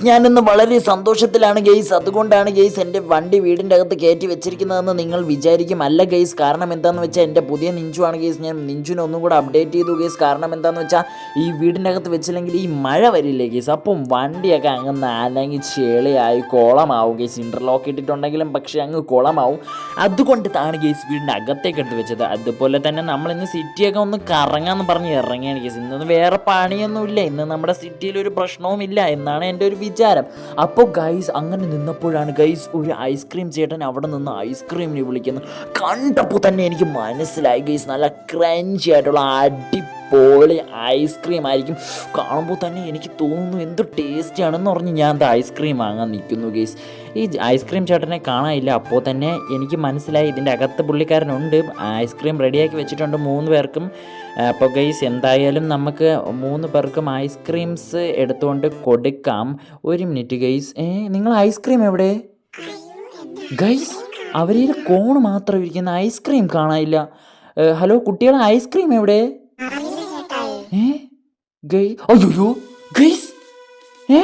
Guys ഞാൻ ഇന്ന് വളരെ സന്തോഷത്തിലാണ് ഗെയ്സ്. അതുകൊണ്ടാണ് ഗെയ്സ് എന്റെ വണ്ടി വീടിന്റെ അകത്ത് കയറ്റി വെച്ചിരിക്കുന്നതെന്ന് നിങ്ങൾ വിചാരിക്കും. അല്ല ഗെയ്സ് കാരണം എന്താണെന്ന് വെച്ചാൽ എന്റെ പുതിയ ആണ് ഗെയ്സ്. ഞാൻ നിഞ്ചുവിനെ ഒന്നും കൂടെ അപ്ഡേറ്റ് ചെയ്തു ഗെയ്സ്. കാരണം എന്താണെന്ന് വെച്ചാൽ ഈ വീടിന്റെ അകത്ത് വെച്ചില്ലെങ്കിൽ ഈ മഴ വരില്ലേ ഗെയ്സ്. അപ്പം വണ്ടിയൊക്കെ അങ്ങ് നാലങ്ങി ചെളിയായി കുളമാവും ഗെയ്സ്. ഇന്റർലോക്ക് ഇട്ടിട്ടുണ്ടെങ്കിലും പക്ഷേ അങ്ങ് കുളമാവും. അതുകൊണ്ട് താണ് ഗെയ്സ് വീടിന്റെ അകത്തേക്ക് എടുത്ത് വെച്ചത്. അതുപോലെ തന്നെ നമ്മൾ ഇന്ന് സിറ്റിയൊക്കെ ഒന്ന് കറങ്ങാമെന്ന് പറഞ്ഞ് ഇറങ്ങിയാണ് ഗെയ്സ്. ഇന്നൊന്നും വേറെ പണിയൊന്നുമില്ല. ഇന്ന് നമ്മുടെ സിറ്റിയിൽ ഒരു പ്രശ്നവുമില്ല എന്നാണ് എന്റെ ഒരു വിചാരം. അപ്പോൾ ഗൈസ് അങ്ങനെ നിന്നപ്പോഴാണ് ഗൈസ് ഒരു ഐസ്ക്രീം ചേട്ടൻ അവിടെ നിന്ന് ഐസ്ക്രീമിനെ വിളിക്കുന്നത് കണ്ടപ്പോൾ തന്നെ എനിക്ക് മനസ്സിലായി ഗൈസ് നല്ല ക്രഞ്ചി ആയിട്ടുള്ള അടിപൊളി ഐസ്ക്രീം ആയിരിക്കും. കാണുമ്പോൾ തന്നെ എനിക്ക് തോന്നുന്നു എന്ത് ടേസ്റ്റി ആണെന്ന് പറഞ്ഞ് ഞാൻ അത് ഐസ്ക്രീം വാങ്ങാൻ നിൽക്കുന്നു ഗേസ് ഈ ഐസ്ക്രീം ചേട്ടനെ കാണാനില്ല. അപ്പോൾ തന്നെ എനിക്ക് മനസ്സിലായി ഇതിന്റെ അകത്ത് പുള്ളിക്കാരനുണ്ട്. ഐസ്ക്രീം റെഡിയാക്കി വെച്ചിട്ടുണ്ട് മൂന്ന് പേർക്കും. അപ്പോൾ ഗൈസ് എന്തായാലും നമുക്ക് മൂന്ന് പേർക്കും ഐസ്ക്രീംസ് എടുത്തുകൊണ്ട് കൊടുക്കാം. ഒരു മിനിറ്റ് ഗൈസ് ഏ നിങ്ങൾ ഐസ്ക്രീം എവിടെ? ഗൈസ് അവരിൽ കോൺ മാത്രം ഇരിക്കുന്ന ഐസ്ക്രീം കാണാനില്ല. ഹലോ കുട്ടികളെ ഐസ്ക്രീം എവിടെ? ഏ? ഗൈ അയ്യോ ഗൈസ് ഏ?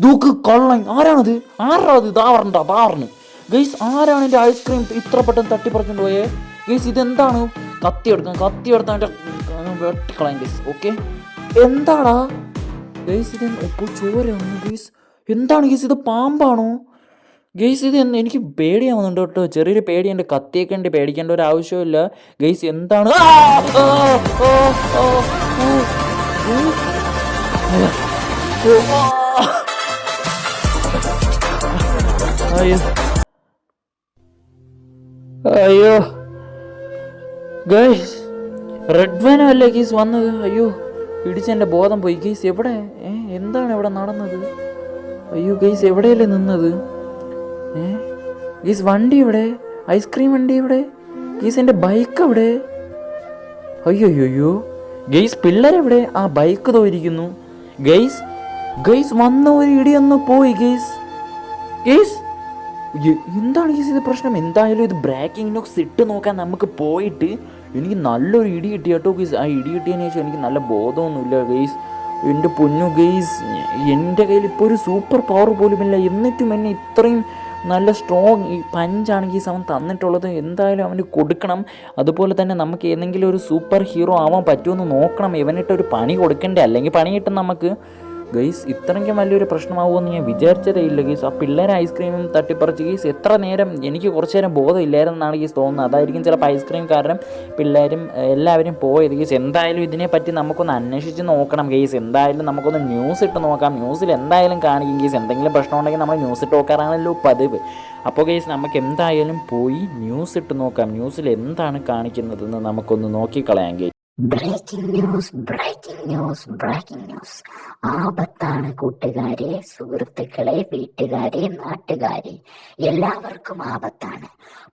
നോക്ക് കള്ളൻ. ആരാണത്? ആരാ അത് ദാവറണ്ട ദാവറിന്. ഗൈസ് ആരാണ് എന്റെ ഐസ്ക്രീം ഇത്ര പെട്ടെന്ന് തട്ടിപ്പറിച്ചുകൊണ്ട് പോയേ? ഗൈസ് ഇതെന്താണ്? കത്തി എടുക്കാം കത്തി എടുത്താൽ വെട്ടിക്കളയാം ഗൈസ് ഓക്കെ? എന്താടാ? ഗൈസ് ഇത് ഇപ്പോൾ ചോരയാണ് ഗൈസ്. എന്താണ് ഗൈസ് ഇത് പാമ്പാണോ? ഗെയ്സ് ഇത് എനിക്ക് പേടിയാവുന്നുണ്ട് കേട്ടോ. ചെറിയൊരു പേടി എന്റെ കത്തിയൊക്കെ ഉണ്ട്. പേടിക്കേണ്ട ഒരു ആവശ്യമില്ല ഗെയ്സ് എന്താണ്? അയ്യോ. ഗൈസ് റെഡ് വാനോ അല്ലേ ഗീസ് വന്നത്? അയ്യോ ഇടിച്ചെന്റെ ബോധം പോയി. ഗീസ് എവിടെ? എന്താണ് ഇവിടെ നടന്നത്? അയ്യോ ഗൈസ് എവിടെയല്ലേ നിന്നത്? ഏ ഗീസ് വണ്ടി ഇവിടെ ഐസ്ക്രീം വണ്ടി ഇവിടെ ഗീസ് എന്റെ ബൈക്ക് എവിടെ? അയ്യോ അയ്യോ ഗെയ്സ് പിള്ളേരെവിടെ ആ ബൈക്ക് തോയിരിക്കുന്നു ഗെയ്സ് ഗെയ്സ് വന്ന ഒരു ഇടിയൊന്ന് പോയി ഗെയ്സ് ഗെയ്സ് എന്താണ് ഗീസ് ഇത് പ്രശ്നം? എന്തായാലും ഇത് ബ്രേക്കിംഗ് നോക്സ് ഇട്ട് നോക്കാൻ നമുക്ക് പോയിട്ട് എനിക്ക് നല്ലൊരു ഇടി കിട്ടി കേട്ടോ ഗീസ് ആ ഇടി കിട്ടിയതിന് ശേഷം എനിക്ക് നല്ല ബോധമൊന്നുമില്ല ഗെയ്സ് എന്റെ പൊന്നു ഗെയ്സ് എന്റെ കയ്യിൽ ഇപ്പോൾ ഒരു സൂപ്പർ പവർ പോലുമില്ല. എന്നിട്ടും എന്നെ ഇത്രയും നല്ല സ്ട്രോങ് ഈ പഞ്ചാണ് ഈ അവൻ തന്നിട്ടുള്ളത്. എന്തായാലും അവന് കൊടുക്കണം. അതുപോലെ തന്നെ നമുക്ക് ഏതെങ്കിലും ഒരു സൂപ്പർ ഹീറോ ആവാൻ പറ്റുമെന്ന് നോക്കണം. ഇവനിട്ട് ഒരു പണി കൊടുക്കണ്ടേ? അല്ലെങ്കിൽ പണി കിട്ടും നമുക്ക്. ഗൈസ് ഇത്രയ്ക്കും വലിയൊരു പ്രശ്നമാവുമെന്ന് ഞാൻ വിചാരിച്ചതേ ഇല്ല ഗൈസ് ആ പിള്ളേരെ ഐസ്ക്രീമും തട്ടിപ്പറിച്ച് ഗൈസ് എത്ര നേരം എനിക്ക് കുറച്ച് നേരം ബോധമില്ലായിരുന്നാണ് ഗീസ് തോന്നുന്നത്. അതായിരിക്കും ചിലപ്പോൾ ഐസ്ക്രീം കാരണം പിള്ളേരും എല്ലാവരും പോയത്. ഗീസ് എന്തായാലും ഇതിനെപ്പറ്റി നമുക്കൊന്ന് അന്വേഷിച്ച് നോക്കണം ഗൈസ് എന്തായാലും നമുക്കൊന്ന് ന്യൂസ് ഇട്ട് നോക്കാം. ന്യൂസിൽ എന്തായാലും കാണിക്കും ഗീസ് എന്തെങ്കിലും പ്രശ്നം ഉണ്ടെങ്കിൽ നമ്മൾ ന്യൂസ് ഇട്ട് നോക്കാറാണല്ലോ പതിവ്. അപ്പോൾ ഗൈസ് നമുക്ക് എന്തായാലും പോയി ന്യൂസ് ഇട്ട് നോക്കാം. ന്യൂസിൽ എന്താണ് കാണിക്കുന്നതെന്ന് നമുക്കൊന്ന് നോക്കിക്കളയാം guys breaking news breaking news breaking news ആപത്താണ് കൂട്ടുകാരെ സുഹൃത്തുക്കളെ വീട്ടുകാരെ നാട്ടുകാരെ. എല്ലാവർക്കും ആപത്താണ്.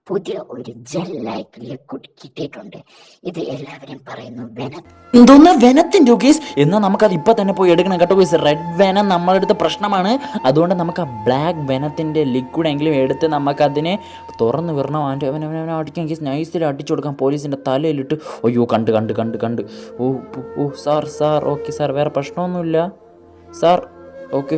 പുതിയ ഒരു ജെൽ ലിക്വിഡ് കിട്ടിയിട്ടുണ്ട്. ഇത് എല്ലാവരും പറയുന്നു വെന എന്തോന്ന്? വെനത്തിന്റെ ഗേസ് എന്നാൽ നമുക്കത് ഇപ്പം തന്നെ പോയി എടുക്കണം കേട്ടോ ഗേസ് റെഡ് വെനം നമ്മളെ അടുത്ത് പ്രശ്നമാണ്. അതുകൊണ്ട് നമുക്ക് ആ ബ്ലാക്ക് വെനത്തിന്റെ ലിക്വിഡ് എങ്കിലും എടുത്ത് നമുക്കതിനെ തുറന്ന് വിടണം. അവന്റെ അവൻ അവൻ അവനെ അടിക്കാൻ കേസ് നൈസിൽ അടിച്ചു കൊടുക്കാം. പോലീസിന്റെ തലയിലിട്ട്. അയ്യോ കണ്ട് കണ്ട് കണ്ട്. കണ്ട് കണ്ട്. ഓ ഓ സാർ സാർ ഓക്കെ സാർ വേറെ പ്രശ്നമൊന്നുമില്ല. സാർ ഓക്കെ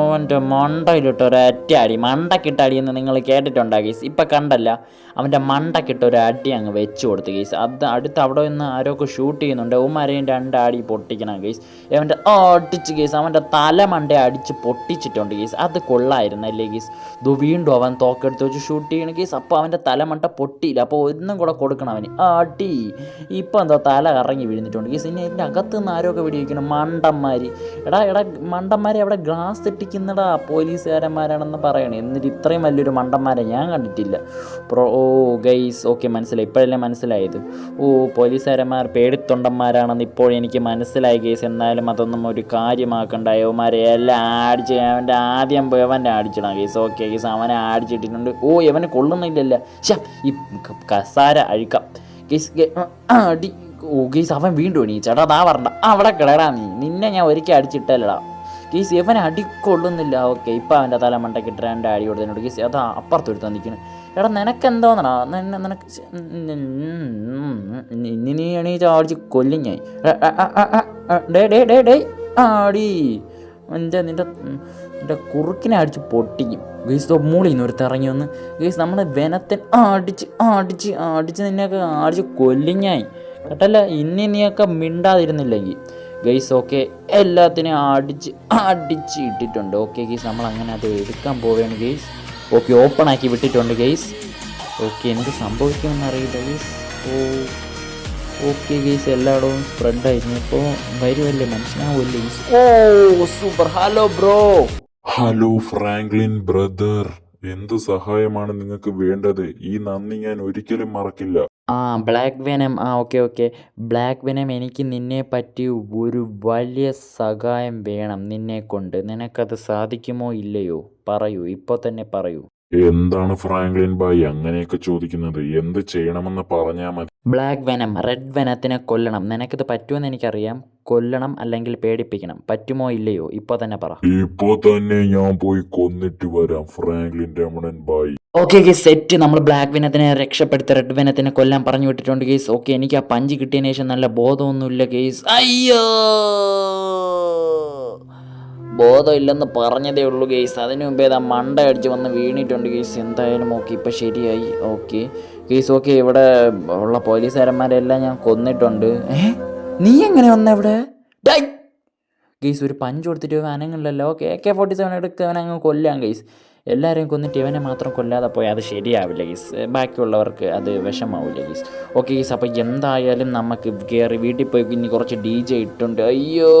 അവന്റെ മണ്ടയിലിട്ട് ഒരറ്റ അടി മണ്ടക്കിട്ട അടി എന്ന് നിങ്ങൾ കേട്ടിട്ടുണ്ടാ ഗീസ്? ഇപ്പം കണ്ടല്ല അവന്റെ മണ്ടക്കിട്ട് ഒരു അടി അങ്ങ് വെച്ച് കൊടുത്ത് ഗീസ്. അത് അടുത്ത് അവിടെ നിന്ന് ആരൊക്കെ ഷൂട്ട് ചെയ്യുന്നുണ്ട് ഉമ്മരെയും രണ്ട് അടി പൊട്ടിക്കണം ഗീസ്. അവന്റെ അടിച്ച് ഗീസ് അവന്റെ തലമണ്ട അടിച്ച് പൊട്ടിച്ചിട്ടുണ്ട് ഗീസ്. അത് കൊള്ളായിരുന്നല്ലേ ഗീസ്? ഇത് വീണ്ടും അവൻ തോക്കെടുത്ത് വെച്ച് ഷൂട്ട് ചെയ്യണം ഗീസ്. അപ്പോൾ അവന്റെ തലമണ്ട പൊട്ടിയില്ല അപ്പോൾ ഒന്നും കൂടെ കൊടുക്കണം അവന്. അടി. ഇപ്പം എന്തോ തല കറങ്ങി വീഴുന്നിട്ടുണ്ട് ഗീസ്. ഇനി ഇതിന്റെ അകത്ത് നിന്ന് ആരൊക്കെ വെടിവെക്കണം മണ്ടന്മാർ എടാ എടാ മണ്ടന്മാരെ അവിടെ ഗ്ലാസ് തെറ്റിക്കുന്നടാ പോലീസുകാരന്മാരാണെന്ന് പറയണേ. എന്നിട്ട് ഇത്രയും വലിയൊരു മണ്ടന്മാരെ ഞാൻ കണ്ടിട്ടില്ല. പ്രോ ഓ ഗൈസ് ഓക്കെ മനസ്സിലായി. ഇപ്പോഴല്ലേ മനസ്സിലായത്? ഓ പോലീസുകാരന്മാർ പേടിത്തൊണ്ടന്മാരാണെന്ന് ഇപ്പോൾ എനിക്ക് മനസ്സിലായി ഗൈസ് എന്നാലും അതൊന്നും ഒരു കാര്യമാക്കണ്ട. യവന്മാരെ എല്ലാം അടിച്ച് അവന്റെ ആദ്യം അവന്റെ അടിച്ചിടാം ഗൈസ് ഓക്കെ ഗൈസ് അവനെ അടിച്ചിട്ടിട്ടുണ്ട് ഓ ഇവനെ കൊള്ളുന്നില്ലല്ല. ഈ കസാര അഴിക്കാം. ഗൈസ് അടി. ഗൈസ് അവൻ വീണ്ടും എണീച്ചേട്ടാ അതാ പറഞ്ഞ അവിടെ കിടടാ നീ നിന്നെ ഞാൻ ഒരിക്കൽ അടിച്ചിട്ടല്ലടാ ഗീസ് ഇവൻ അടിക്കൊള്ളുന്നില്ല ഓക്കെ ഇപ്പം അവന്റെ തല മണ്ടക്കിട്ട് രണ്ട് അടി കൊടുത്തിട്ടുണ്ട് ഗീസ് അതാ അപ്പുറത്തൊരുത്താൻ നിൽക്കുന്നു എടാ നിനക്ക് എന്തോന്നടാ നിനക്ക് ഇനി നീ എണീച്ച് അടിച്ച് കൊല്ലും ഞാൻ ഡേ ഡേ ഡേ ഡേ ആടി എന്റെ നിന്റെ എന്റെ കുറുക്കിനെ അടിച്ച് പൊട്ടിക്കും ഗൈസ് മൂളിൽ നിന്ന് ഒരുത്ത് ഇറങ്ങി വന്ന് ഗൈസ് നമ്മുടെ വനത്തിൽ അടിച്ച് അടിച്ച് അടിച്ച് നിന്നെയൊക്കെ അടിച്ച് കൊല്ലിങ്ങായി കേട്ടല്ല ഇനി നീയൊക്കെ മിണ്ടാതിരുന്നില്ലെങ്കിൽ. ഗൈസ് ഓക്കെ എല്ലാത്തിനെയും അടിച്ച് അടിച്ച് ഇട്ടിട്ടുണ്ട്. ഓക്കെ ഗൈസ് നമ്മൾ അങ്ങനെ അത് എടുക്കാൻ പോവുകയാണ് ഗൈസ് ഓക്കെ ഓപ്പൺ ആക്കി വിട്ടിട്ടുണ്ട് ഗൈസ് ഓക്കെ എന്ത് സംഭവിക്കുമെന്ന് അറിയില്ല ഗൈസ് ഓ ഓക്കെ ഗൈസ് എല്ലായിടവും സ്പ്രെഡ് ആയിരുന്നു. ഇപ്പോൾ വരുമല്ലേ മനസ്സിലാവുമല്ലേ ഗൈസ് ഓ super hello bro hello Franklin brother എന്ത് സഹായമാണ് നിങ്ങൾക്ക് വേണ്ടത്? ഈ നന്ദി ഞാൻ ഒരിക്കലും മറക്കില്ല. ആ ബ്ലാക്ക് വെനം. ആ ഓക്കെ ഓക്കെ. ബ്ലാക്ക് വെനം എനിക്ക് നിന്നെ പറ്റി ഒരു വലിയ സഹായം വേണം നിന്നെ കൊണ്ട്. നിനക്കത് സാധിക്കുമോ ഇല്ലയോ? പറയൂ. ഇപ്പോൾ തന്നെ പറയൂ. എന്താണ് ഫ്രാങ്ക്ലിൻ ബായ് അങ്ങനെയൊക്കെ ചോദിക്കുന്നത്? എന്ത് ചെയ്യണമെന്ന് പറഞ്ഞാൽ മതി. ബ്ലാക്ക് വെനം റെഡ് വെനത്തിനെ കൊല്ലണം. നിനക്കിത് പറ്റുമെന്ന് എനിക്കറിയാം. കൊല്ലണം അല്ലെങ്കിൽ പേടിപ്പിക്കണം. പറ്റുമോ ഇല്ലയോ? ഇപ്പൊ തന്നെ പറ. ഇപ്പോ തന്നെ ഞാൻ പോയി കൊന്നിട്ട് വരാം Franklin Ramanan bye. Okay guys. Set. നമ്മൾ ബ്ലാക്ക് വിനത്തിനെ രക്ഷപ്പെടുത്തി റെഡ് വിനത്തിനെ കൊല്ലാൻ പറഞ്ഞു വിട്ടിട്ടുണ്ട് ഗീസ്. ഓക്കെ എനിക്ക് ആ പഞ്ച് കിട്ടിയതിനു ശേഷം നല്ല ബോധമൊന്നുമില്ല ഗീസ്. അയ്യോ! ബോധമില്ലെന്ന് പറഞ്ഞതേ ഉള്ളൂ ഗേസ്. അതിനു മുമ്പേ ഇതാ മണ്ട അടിച്ച് വന്ന് വീണിട്ടുണ്ട് ഗേസ്. എന്തായാലും ഓക്കെ ഇപ്പം ശരിയായി. ഓക്കെ. ഗേസ് ഓക്കെ ഇവിടെ ഉള്ള പോലീസുകാരന്മാരെല്ലാം ഞാൻ കൊന്നിട്ടുണ്ട്. ഏ? നീ എങ്ങനെ വന്ന ഇവിടെ? ഡൈ ഗെയ്സ് ഒരു പഞ്ച് കൊടുത്തിട്ട് ഇവൻ അനങ്ങില്ലല്ലോ okay A K forty seven എടുത്ത് അവനെ അങ്ങ് കൊല്ലാം ഗെയ്സ് എല്ലാവരെയും കൊന്നിട്ട് ഇവനെ മാത്രം കൊല്ലാതെ പോയാൽ അത് ശരിയാവില്ല ഗീസ്. ബാക്കിയുള്ളവർക്ക് അത് വിഷമാവില്ല ഗീസ്. ഓക്കെ ഗീസ് അപ്പോൾ എന്തായാലും നമുക്ക് കയറി വീട്ടിൽ പോയി ഇനി കുറച്ച് ഡി ജെ ഇട്ടുണ്ട്. അയ്യോ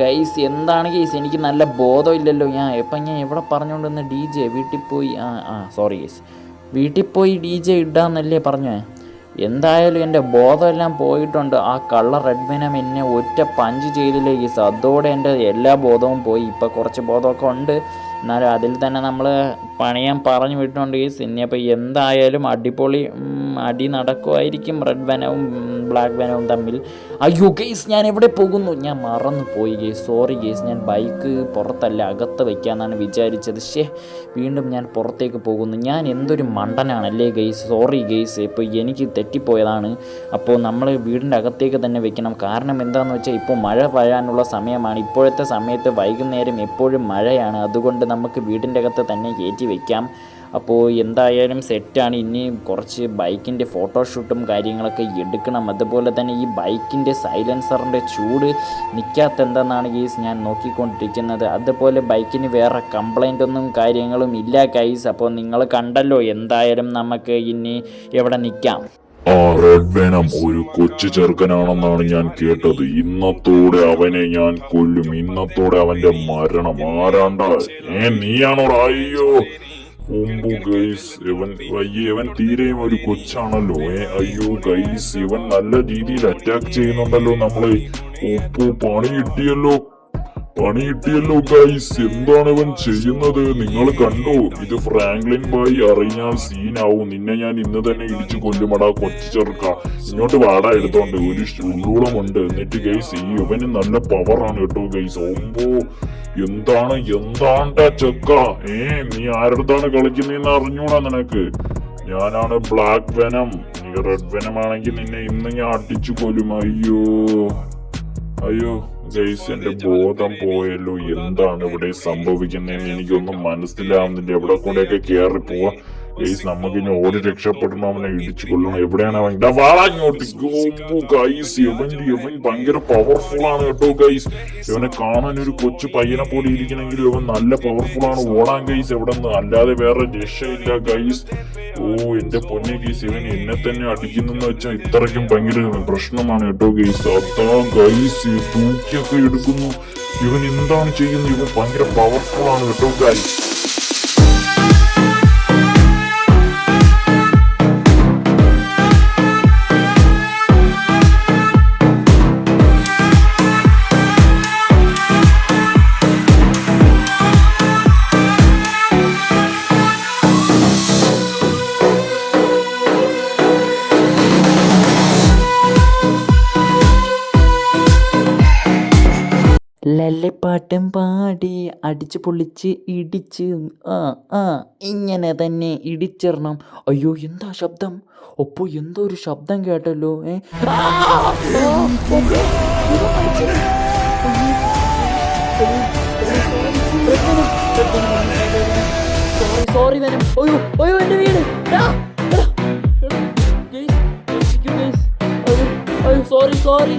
ഗൈസ് എന്താണ് ഗൈസ് എനിക്ക് നല്ല ബോധമില്ലല്ലോ. ഞാൻ ഇപ്പം ഞാൻ എവിടെ പറഞ്ഞുകൊണ്ടിരുന്ന ഡി ജെ വീട്ടിൽ പോയി? ആ ആ സോറി ഗൈസ് വീട്ടിൽ പോയി ഡി ജെ ഇടാന്നല്ലേ പറഞ്ഞേ? എന്തായാലും എന്റെ ബോധമെല്ലാം പോയിട്ടുണ്ട്. ആ കള്ള റെഡ് വെനം എന്നെ ഒറ്റ പഞ്ച് ചെയ്തില്ലേ ഗീസ് അതോടെ എന്റെ എല്ലാ ബോധവും പോയി. ഇപ്പോൾ കുറച്ച് ബോധമൊക്കെ ഉണ്ട്. എന്നാലും അതിൽ തന്നെ നമ്മൾ പണിയാൻ പറഞ്ഞു വിട്ടിട്ടുണ്ട് ഗീസ് ഇനിയപ്പോൾ എന്തായാലും അടിപൊളി അടി നടക്കുമായിരിക്കും റെഡ് വെനവും ബ്ലാക്ക് വെനവും തമ്മിൽ. അയ്യോ ഗെയ്സ് ഞാൻ എവിടെ പോകുന്നു? ഞാൻ മറന്നു പോയി ഗെയ്സ് സോറി ഗെയ്സ് ഞാൻ ബൈക്ക് പുറത്തല്ല അകത്ത് വയ്ക്കാമെന്നാണ് വിചാരിച്ചത്. ഷേ വീണ്ടും ഞാൻ പുറത്തേക്ക് പോകുന്നു. ഞാൻ എന്തൊരു മണ്ടനാണല്ലേ ഗെയ്സ് സോറി ഗെയ്സ് ഇപ്പോൾ എനിക്ക് തെറ്റിപ്പോയതാണ്. അപ്പോൾ നമ്മൾ വീടിന്റെ അകത്തേക്ക് തന്നെ വെക്കണം. കാരണം എന്താണെന്ന് വെച്ചാൽ ഇപ്പോൾ മഴ വരാനുള്ള സമയമാണ്. ഇപ്പോഴത്തെ സമയത്ത് വൈകുന്നേരം എപ്പോഴും മഴയാണ്. അതുകൊണ്ട് നമുക്ക് വീടിന്റെ അകത്ത് തന്നെ കയറ്റി വെക്കാം. അപ്പോൾ എന്തായാലും സെറ്റാണ്. ഇനി കുറച്ച് ബൈക്കിന്റെ ഫോട്ടോഷൂട്ടും കാര്യങ്ങളൊക്കെ എടുക്കണം. അതുപോലെ തന്നെ ഈ ബൈക്കിന്റെ സൈലൻസറിന്റെ ചൂട് നിൽക്കാത്ത എന്തെന്നാണ് ഗീസ് ഞാൻ നോക്കിക്കൊണ്ടിരിക്കുന്നത്. അതുപോലെ ബൈക്കിന് വേറെ കംപ്ലൈന്റ് ഒന്നും കാര്യങ്ങളും ഇല്ല ഗൈസ് അപ്പോൾ നിങ്ങൾ കണ്ടല്ലോ എന്തായാലും നമുക്ക് ഇനി എവിടെ നിൽക്കാം ആ റെഡ് വെനം ഒരു കൊച്ചു ചെറുക്കനാണെന്നാണ് ഞാൻ കേട്ടത്. ഇന്നത്തോടെ അവനെ ഞാൻ കൊല്ലും. ഇന്നത്തോടെ അവന്റെ മരണം. ആരാണ്ട? ഏ നീയാണോ? അയ്യോ. ഒമ്പു ഗൈസ് ഇവൻ അയ്യേ ഇവൻ തീരെയും ഒരു കൊച്ചാണല്ലോ. ഏ അയ്യോ ഗൈസ് ഇവൻ നല്ല രീതിയിൽ അറ്റാക്ക് ചെയ്യുന്നുണ്ടല്ലോ നമ്മളെ. ഒപ്പു പണി കിട്ടിയല്ലോ. പണി കിട്ടിയല്ലോ ഗൈസ്. എന്താണ് ഇവൻ ചെയ്യുന്നത്? നിങ്ങൾ കണ്ടോ? ഇത് ഫ്രാങ്ക്ലിൻ ബായി അറിഞ്ഞാൽ സീനാവും. നിന്നെ ഞാൻ ഇന്ന് തന്നെ ഇടിച്ചു കൊല്ലുമടാ കൊച്ചു ചെറുക്ക. ഇങ്ങോട്ട് വാടാ എടുത്തോണ്ട്. ഒരു ഉള്ളൂളമുണ്ട് എന്നിട്ട് ഗൈസ് ഈ ഇവന് നല്ല പവറാണ് കേട്ടോ ഗൈസ്. ഓമ്പോ. എന്താണ് എന്താണ് ചക്ക? ഏ നീ ആരടുത്താണ് കളിക്കുന്നതെന്ന് അറിഞ്ഞൂടാ നിനക്ക്. ഞാനാണ് ബ്ലാക്ക് വെനം നീ റെഡ് വെനം ആണെങ്കിൽ നിന്നെ ഇന്ന് ഞാൻ അടിച്ചു കൊല്ലും. അയ്യോ. അയ്യോ ഗൈസ് എന്റെ ബോധം പോയല്ലോ. എന്താണ് ഇവിടെ സംഭവിക്കുന്നതെന്ന് എനിക്കൊന്നും മനസ്സിലാവുന്നില്ല. എവിടെ കൂടെയൊക്കെ കേറി പോവാ. ഗൈസ് നമുക്ക് ഇനി ഓടി രക്ഷപ്പെടണം അവനെ ഇടിച്ചു കൊല്ലണം എവിടെയാണ് അവൻ? വാളാങ്ങോട്ട് ഗൈസ് ഇവൻ എവൻ ഭയങ്കര പവർഫുൾ ആണ് കേട്ടോ ഗൈസ് ഇവനെ കാണാൻ ഒരു കൊച്ചു പയ്യനെ പോലെ ഇരിക്കണമെങ്കിലും ഇവൻ നല്ല പവർഫുൾ ആണ്. ഓടാൻ ഗൈസ് എവിടെ നിന്ന്? അല്ലാതെ വേറെ രക്ഷയില്ല ഗൈസ് ഓ എന്റെ പൊന്നെ ഗൈസ് ഇവൻ എന്നെ തന്നെ അടിക്കുന്നെന്ന് വെച്ചാൽ ഇത്രയ്ക്കും ഭയങ്കര പ്രശ്നമാണ് കേട്ടോ ഗൈസ് അതാ ഗൈസ് തൂക്കിയൊക്കെ എടുക്കുന്നു. ഇവൻ എന്താണ് ചെയ്യുന്നത്? ഇവൻ ഭയങ്കര പവർഫുൾ ആണ് കേട്ടോ ഗൈസ് ലല്ലിപ്പാട്ടും പാടി അടിച്ച് പൊളിച്ച് ഇടിച്ച് ആ ആ ഇങ്ങനെ തന്നെ ഇടിച്ചിടണം. അയ്യോ എന്താ ശബ്ദം? ഒപ്പോ എന്തോ ഒരു ശബ്ദം കേട്ടല്ലോ ഏ. Sorry sorry sorry